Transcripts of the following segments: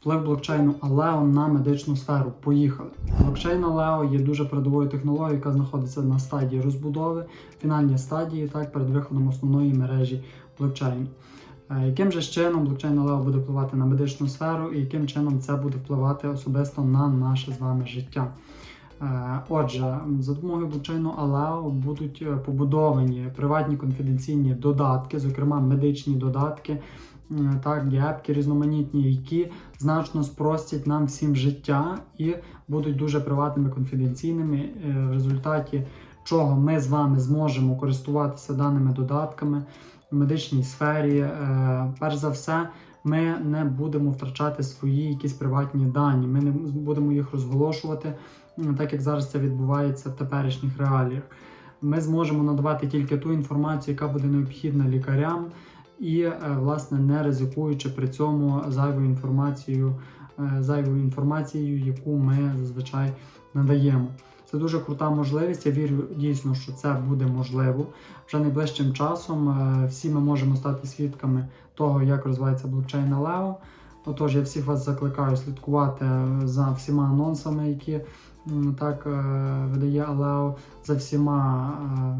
Вплив блокчейну Алео на медичну сферу. Поїхали. Блокчейн Алео є дуже передовою технологією, яка знаходиться на стадії розбудови, фінальній стадії, так, перед виходом основної мережі блокчейну. Е, Яким же чином блокчейн Алео буде впливати на медичну сферу і яким чином це буде впливати особисто на наше з вами життя? Е, Отже, за допомогою блокчейну Aleo будуть е, побудовані приватні конфіденційні додатки, зокрема медичні додатки, так, гепки різноманітні, які значно спростять нам всім життя і будуть дуже приватними конфіденційними, е, в результаті чого ми з вами зможемо користуватися даними додатками в медичній сфері. Е, Перш за все, ми не будемо втрачати свої якісь приватні дані, ми не будемо їх розголошувати так як зараз це відбувається в теперішніх реаліях. Ми зможемо надавати тільки ту інформацію, яка буде необхідна лікарям, і е, власне не ризикуючи при цьому зайвою інформацією, е, зайвою інформацією, яку ми зазвичай надаємо. Це дуже крута можливість. Я вірю дійсно, що це буде можливо. Вже найближчим часом е, всі ми можемо стати свідками того, як розвивається блокчейн Aleo. Отож, я всіх вас закликаю слідкувати за всіма анонсами, які так видає Aleo, за всіма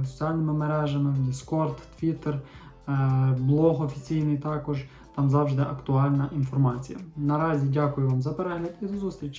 соціальними мережами, Discord, Twitter, блог офіційний також. Там завжди актуальна інформація. Наразі дякую вам за перегляд і до зустрічі!